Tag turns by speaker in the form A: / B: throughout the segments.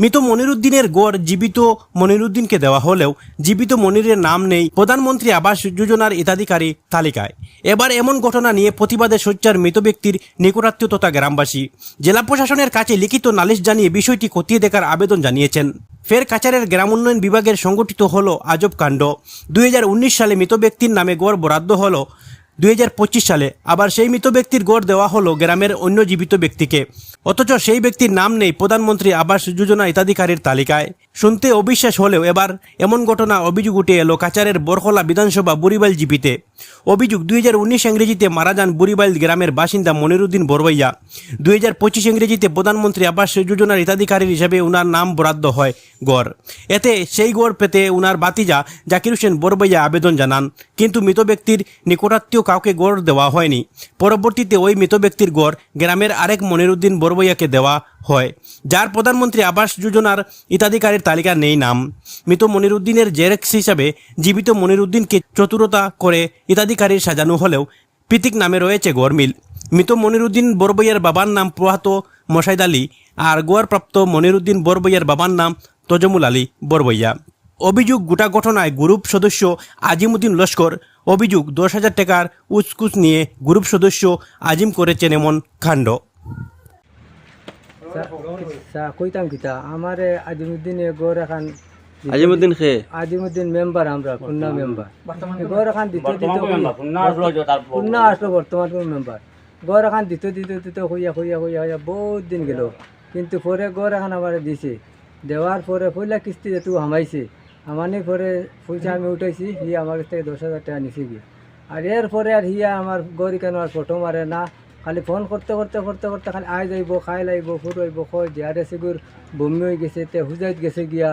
A: মৃত মনিরুদ্দিনের গড় জীবিত মনিরুদ্দিনকে দেওয়া হলেও জীবিত মনিরের নাম নেই প্রধানমন্ত্রী আবাস যোজনার হিতাধিকারী তালিকায়। এবার এমন ঘটনা নিয়ে প্রতিবাদে সোচ্চার মৃত ব্যক্তির নিকটাত্মীয় তথা গ্রামবাসী। জেলা প্রশাসনের কাছে লিখিত নালিশ জানিয়ে বিষয়টি খতিয়ে দেখার আবেদন জানিয়েছেন। ফের কাছাড়ের গ্রাম উন্নয়ন বিভাগের সংগঠিত হল আজব কাণ্ড। দুই হাজার উনিশ সালে মৃত ব্যক্তির নামে গড় বরাদ্দ হলো দুই হাজার পঁচিশ সালে আবার সেই মৃত ব্যক্তির গড় দেওয়া হলো গ্রামের অন্য জীবিত ব্যক্তিকে। অথচ সেই ব্যক্তির নাম নেই প্রধানমন্ত্রী আবাস যোজনা হিতাধিকারীর তালিকায়। শুনতে অবিশ্বাস হলেও এবার এমন ঘটনা অভিযোগ উঠে এলো কাচারের বরখলা বিধানসভা বুড়িবাইল জিপিতে। অভিযোগ, দুই হাজার উনিশ ইংরেজিতে মারা যান বুড়িবাইল গ্রামের বাসিন্দা মনিরুদ্দিন বরবইয়া দুই হাজার পঁচিশ ইংরেজিতে প্রধানমন্ত্রী আবাস যোজনার হিতাধিকারী হিসেবে উনার নাম বরাদ্দ হয় গড় এতে সেই গড় পেতে উনার বাতিজা জাকির হোসেন বরবইয়া আবেদন জানান। কিন্তু মৃত ব্যক্তির নিকটাত্মীয় কাউকে গড় দেওয়া হয়নি। পরবর্তীতে ওই মৃত ব্যক্তির গড় গ্রামের আরেক মনিরুদ্দিন বরবইয়াকে দেওয়া হয়, যার প্রধানমন্ত্রী আবাস যোজনার হিতাধিকারীর তালিকা নেই নাম। মৃত মনিরুদ্দিনের জেরেক্স হিসাবে জীবিত মনিরুদ্দিনকে চতুরতা করে হিতাধিকারীর সাজানো হলেও প্রীতিক নামে রয়েছে গড়মিল মৃত মনিরুদ্দিন বরবইয়ার বাবার নাম প্রহাত মশাইদ আলী আর গোয়ারপ্রাপ্ত মনিরুদ্দিন বরবইয়ার বাবার নাম তজমুল আলী বরবইয়া অভিযোগ গোটা ঘটনায় গ্রুপ সদস্য আজিমুদ্দিন লস্কর অভিযোগ দশ হাজার টাকার উচকুচ নিয়ে গ্রুপ সদস্য আজিম করেছেন এমন কাণ্ড।
B: কইতাম কিতা আমারে আজিমুদ্দিন গড় এখান
C: আজিমুদ্দিন খে
B: আজিমুদ্দিন মেম্বার আমরা খুলনা মেম্বার। গড় এখান দিতে দিতে খুলনা আসলো বর্তমান মেম্বার। গড় এখান দিতে দিতে দিতে হইয়া হইয়া হইয়া হইয়া বহুত দিন গেল। কিন্তু পরে গড় এখন আমার দিছে। দেওয়ার পরে পয়লা কিস্তি যেটু হামাইছে। হামানি পরে পয়সা আমি উঠাইছি, হি আমার কাছ থেকে দশ হাজার টাকা নিছে গিয়ে। আর এর পরে আর হিয়া আমার গড়ি কেন আর ফটো মারে না, খালি ফোন করতে করতে করতে করতে খালি আই যাইব খাই লাইব ফুরাইব কয় যে, আরে সেগুর বমি হয়ে গেছে, তে হুজাইত গেছে গিয়া,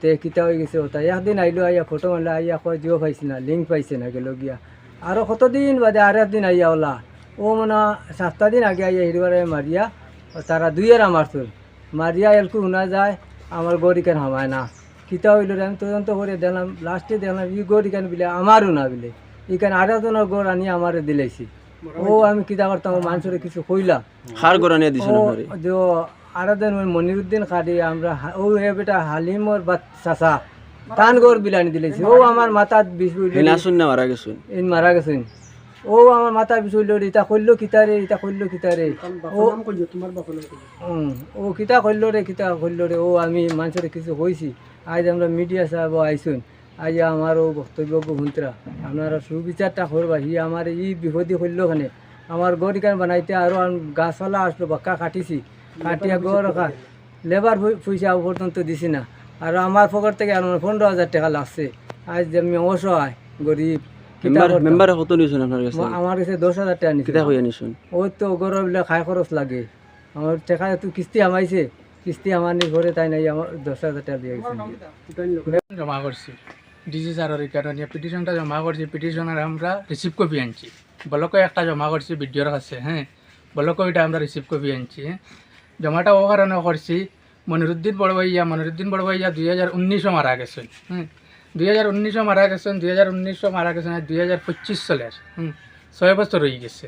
B: তে কিতা হয়ে গেছে ওটা। একদিন আইলো, আইয়া ফটো মারলে, আইয়া কয়, জিও পাইছে না লিঙ্ক পাইছে না, গেল গিয়া। আরও কতদিন বাদে, আর একদিন আইয়া ওলা। ও মানে সাতটা দিন আগে আইয়া হিরবারে মারিয়া, তারা দুইয়ের আমার তোর মারিয়া এলকু শুনা যায়, আমার গড়ি কেন হামায় না। কিতা হইল আমি তদন্ত করে দিলাম লাস্টে দেখলাম ই গড়ি কেন বিলে আমারও না বিলে। ইখান আরও জনের গড় আনি আমারে দিলাইছি। ও আমি কিতা করতাম মানুষের কিছু কইলাম
C: খার গরানিয়া দিছেন
B: ও
C: আপনারে
B: যে আরাধন মনিরুদ্দিন খাদি আমরা ও হে বেটা হালিমর বাত চাচা টান গড় বিলানি দিলেছি ও আমার মাথাত বিষ
C: হে না মারা গেছুন
B: ইন মারা গেছেন ও আমার মাথা বিষয়ল ইটা করল কিতারে ইটা করল কিতারে ও ও কিতা করল রে কিতা করল রে ও আমি মানুষের কিছু কইছি। আজ আমরা মিডিয়া সাহেব আইসুন আজ আমার ও বক্তব্য ভুন্তরা আপনারা সুবিচারটা করবা হি আমার ই বিপদী করল খানে আমার গড় কান বানাইতে আরও গাছপালা আসলো বাক্কা কাটিছি। কাটিয়া গড় রাখা লেবার পয়সা পর্যন্ত দিছি না। আর আমার পকেট থেকে আর পনেরো হাজার টাকা লাগছে আজ যে আমি অসহায় গরিব
C: মেম্বার কত নিছেন আপনার কাছে?
B: আমার কাছে দশ হাজার টাকা নিছে
C: কিতা কইয়া নিছেন
B: ওই তো গরম খাই খরচ লাগে। আমার টাকা তুই কিস্তি আমাইছে কিস্তি আমার ঘরে, তাই নাই, আমার দশ হাজার টাকা দিয়ে গেছে।
D: জমা করছি। ডিসি স্যারের কারণে পিটিশনটা জমা করছি। পিটিশনের আমরা রিসিভ কপি আনছি। ব্লকে একটা জমা করছি বিডিওর কাছে হ্যাঁ? ব্লকে ওইটা আমরা রিসিভ কপি আনছি হ্যাঁ? জমাটা ও কারণে করছি। মনিরুদ্দিন বড়ভাইয়া মনিরুদ্দিন বড়ভাইয়া দুই হাজার উনিশও মারা গেছেন হুম দুই হাজার উনিশও মারা গেছেন, দুই হাজার উনিশও মারা গেছেন দুই হাজার পঁচিশ চলের হুম? ছয় বছর হয়ে গেছে।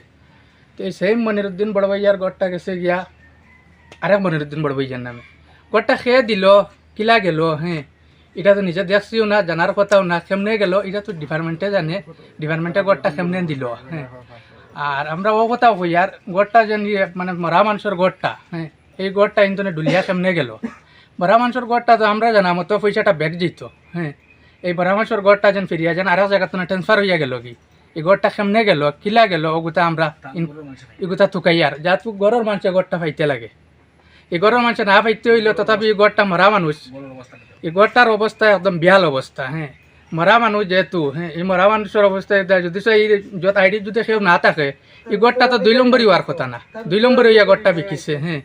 D: তো এই সেম মনিরুদ্দিন বড়ভাইয়ার গড়টা গেছে গিয়া আরেক মনিরুদ্দিন বড়ভাইয়ার নামে। গড়টা খেয়ে দিল, কিলা গেল হ্যাঁ এটা তো নিজে দেখছিও না জানার কথাও না কেমনে গেল এটা তো ডিপার্টমেন্টে জানে ডিপার্টমেন্টে গড়টা কেমনে দিল হ্যাঁ আর আমরা ও কথাও কই, আর গড়টা যে নিয়ে মানে মরা মানুষের গড়টা হ্যাঁ এই গড়টা ইন্তনে ডুলিয়া কেমনে গেল। মরা মানুষের গড়টা তো আমরা জানা মতো পয়সাটা ব্যাগ দিত হ্যাঁ এই মরা মানুষের গড়টা যেন ফিরিয়া যান আরও জায়গা তো ট্রান্সফার হইয়া গেল কি। এই গড়টা কেমনে গেল, কিলা গেল ওগুতা আমরা এগুতা থুকাইয়ার যা তুক গড়ের মানুষের গড়টা পাইতে লাগে। এই গড়ের মানুষ না পাইতে হইল তথাপি এই গড়টা মরা মানুষ। এই গড়টার অবস্থা একদম বিহাল অবস্থা হ্যাঁ। মরা মানুষ যেহেতু হ্যাঁ এই মরা মানুষের অবস্থা যদি এই যত আইডি যদি কেউ না থাকে এই গড়টা তো দুই নম্বরই হওয়ার কথা না। দুই নম্বরই ইয়া গড়টা বিকিছে হ্যাঁ।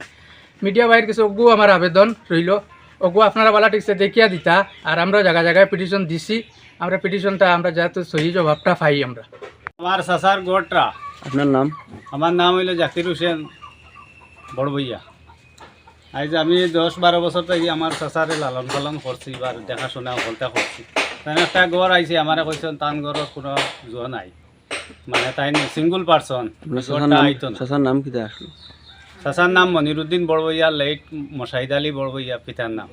D: মিডিয়া বাইর কিছু অগু আমার আবেদন রইল। অগু আপনারা বালা ঠিকছে দেখিয়া দিতা আর আমরা জায়গা জায়গায় পিটিশন দিছি। আমরা পিটিশনটা আমরা যেহেতু সহি জবাবটা পাই আমরা।
E: আমার চাচার গড়টা
C: আপনার নাম?
E: আমার নাম হইল জাকির হোসেন বড় ভইয়া আজ আমি দশ বারো বছর থেকে আমার চাচারে লালন পালন করছি বা দেখাশোনা হলতা করছি তাই একটা গড় আইছে আমার কইছেন তান গড়ত কোনো জোয়া নাই। মানে তাই সিঙ্গুল পার্সন আইতো না।
C: চাচার নাম কিতা আসলো
E: চাচার নাম মনিরুদ্দিন বড়বইয়া লেট মশাহিদ আলী বড়বইয়া পিতার নাম।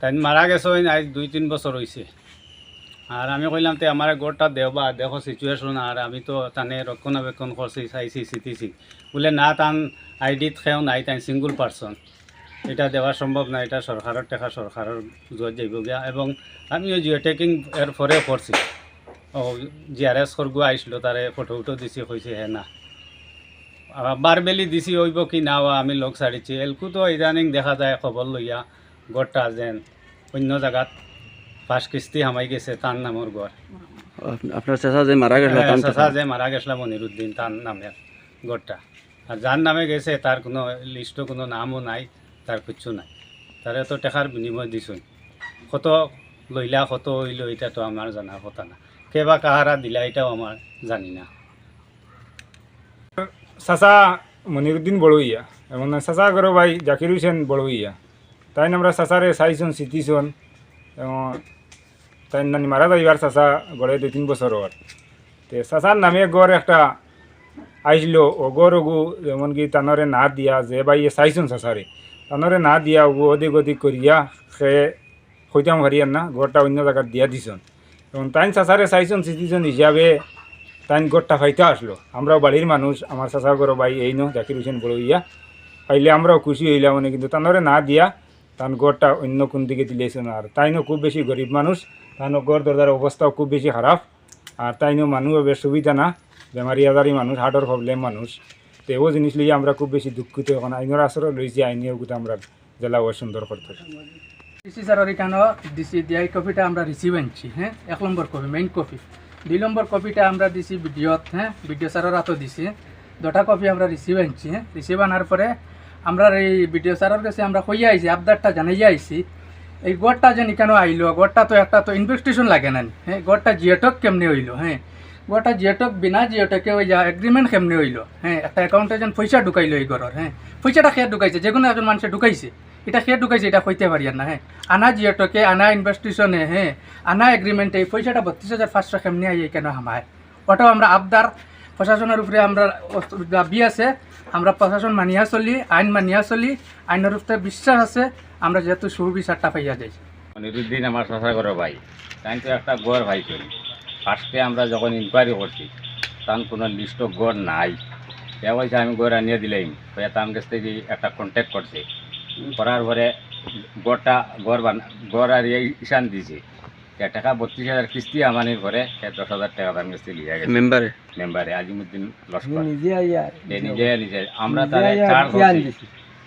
E: তাই মারা গেছে আজ দুই তিন বছর হয়েছে আর আমি কইলাম তে আমার গোটা দেওবা দেখো সিচুয়েশন আর আমি তো তানে রক্ষণাবেক্ষণ করছি চাইছি চিতিছি। বলে না তান আইডিত খেও নাই তাই সিঙ্গুল পার্সন এটা দেওয়া সম্ভব না এটা সরকারের টাকা সরকারের জোর যাইবগিয়া। এবং আমিও জিও টেকিং এর পরে করছি ও জি আর এস করগু আইসলো তারে ফটো উটো দিছি কইছে হে না। বারবেলি দিছি হইব কি না আমি লোক ছাড়িছি এলকু তো ইদানিং দেখা যায় খবর লইয়া গড়টা যেন অন্য জায়গাত পাঁচ কিস্তি হামাই গেছে তার নামর গড়।
C: আপ- আপনার চাচা যে মারা
E: হ্যাঁ, চাচা যে মারা গেছিলাম মনিরুদ্দিন তার নামের গড়টা আর যার নামে গেছে, তার কোনো লিস্টও কোনো নামও নাই তার কিচ্ছু নাই। তারে তো টেকার বিনিময় দিছুন। কত লইলা, কত হইল এটা তো আমার জানা কথা না কে বা কাহারা দিলা এটাও আমার জানি না।
F: চাচা মনিরুদ্দিন বড়ইয়া এবং চাচা গর ভাই জাকির হোসেন বড়ইয়া তাই আমরা চাচারে চাইছন চিতিছন এবং তাই নানি মারা যাইবার চাচা গড়ে দুই তিন বছর তে চাচার নামে গড় একটা আইসলো ওগু যেমন কি তানরে না দিয়া যে বাইয়ে চাইছন চাচারে তানরে না দিয়া ওগু অধিক অধিক করিয়া সে হইতাম হারিয়ান না গড়টা অন্য জায়গায় দিয়া দিছন এবং তাই চাচারে চাইছন চিতিছন হিসাবে তাই গড়টা ফাইতে আসলো। আমরাও বাড়ির মানুষ আমার চাচার গরো ভাই এই নো জাকির হোসেন বড় ইয়া পাইলে আমরাও খুশি হইলাম মানে কিন্তু তানরে না দিয়া তান গড়টা অন্য কোন দিকে দিলেছেন আর তাইনও খুব বেশি গরিব মানুষ তাইনও গড় দরজার অবস্থাও খুব বেশি খারাপ আর তাইনও মানুষ বেশ সুবিধা না। বেমারি আজারি মানুষ হার্টের প্রবলেম মানুষ তো এও জিনিস লিয়ে আমরা খুব বেশি দুঃখিত এখন আইনের আসরে লইছি আইনিও কিন্তু আমরা জেলা ও সুন্দর করতে
D: ডিসি স্যারের এখানে দিছি দিয়াই কপিটা আমরা রিসিভ আনছি হ্যাঁ? এক নম্বর কপি মেইন কপি দুই নম্বর কপিটা আমরা দিছি ভিডিওত হ্যাঁ? ভিডিও স্যারের হাতও দিছি। দুটা কপি আমরা রিসিভ আনছি হ্যাঁ? রিসিভ আনার পরে আমরা এই ভিডিও স্যারের কাছে আমরা কইয়া আইছি আবদারটা জানাইয়া আইছি। এই গড়টা যে কেন আইলো? গড়টা তো একটা তো ইনভেস্টিগেশন লাগে না হ্যাঁ? গড়টা জিওটক কেমনে হইল হ্যাঁ? গড়টা জিওটক বিনা জিওটকে ওই এগ্রিমেন্ট কেমনে হইল? হ্যাঁ একটা অ্যাকাউন্টে যেন পয়সা ঢুকাইলো এই ঘরের হ্যাঁ। পয়সাটা খেয়ে ঢুকাইছে? যে কোনো একজন মানুষে ঢুকাইছে। এটা খেয়ে ঢুকাইছে, এটা কইতে পারি না হ্যাঁ। আনা জিওটকে আনা ইনভেস্টিগেশনে হ্যাঁ আনা এগ্রিমেন্টে এই পয়সাটা বত্রিশ হাজার পাঁচশো কেমনে আই কেন হামায়? ওটাও আমরা আবদার, প্রশাসনের উপরে আমরা দাবি আছে, আমরা প্রশাসন মানিয়া চলি, আইন মানিয়া চলি, আইনের উপরে বিশ্বাস আছে, আমরা যেহেতু সুবিচারটা পাইয়া যাই
G: নিরুদ্দিন, আমার শশা করে ভাই তাই তো একটা গড় ভাই চলি। ফার্স্টে আমরা যখন ইনকোয়ারি করছি তখন কোনো লিস্ট অফ গড় নাই। সে বলছে আমি গড় আনিয়ে দিলাম। হয়ে তার কাছ থেকে একটা কন্ট্যাক্ট করছে। করার পরে গড়টা গড় বান গড় আর এই ইশান দিয়েছে সে টাকা বত্রিশ হাজার কিস্তি আমানির করে সে দশ হাজার টাকা তার কাছ থেকে লিয়ে গেছে।
C: মেম্বারে?
G: মেম্বারে আজিমুদ্দিন লস্কর।
B: নিজে
G: নিজে আমরা তারে চার করছি।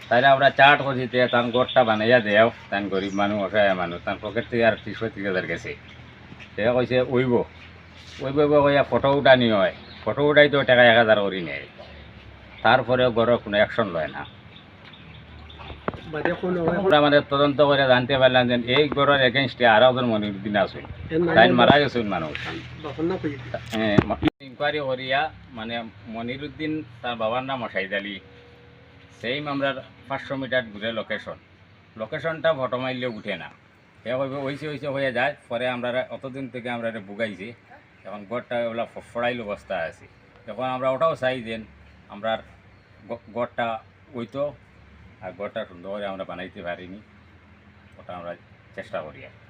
G: তাইলে আমরা চাট করছি তে তান গোটটা বানাইয়া দেও। তান গরিব মানুষ অসহায় মানুষ তার পকেট থেকে আর ত্রিশ পঁয়ত্রিশ হাজার গেছে। সে কইছে ওইব ওইব ওইব কইয়া ফটো উঠা নি হয়। ফটো উঠাই তো টাকা এক হাজার করি নেয়। তারপরে গড়ের কোনো অ্যাকশন লয় না। আমরা মানে তদন্ত করে জানতে পারলাম যে এই গড়ের এগেনস্টে আরও একজন মনিরুদ্দিন আছে তাই মারা গেছে মানুষ ইনকোয়ারি করিয়া মানে মনিরুদ্দিন তার বাবার নাম অসাইদ আলী। সেই আমরা পাঁচশো মিটার দূরে লোকেশন লোকেশনটা ফটো মারলেও উঠে না। সে কইবে ওইসে ওইসে হয়ে যায়। পরে আমরা অতদিন থেকে আমরা এটা বুগাইছি এখন গড়টা ওগুলা ফড়াইল অবস্থা আছে। এখন আমরা ওটাও চাই যে আমরা গড়টা ওইতো আর গড়টা সুন্দর করে আমরা বানাইতে পারিনি। ওটা আমরা চেষ্টা করি আর।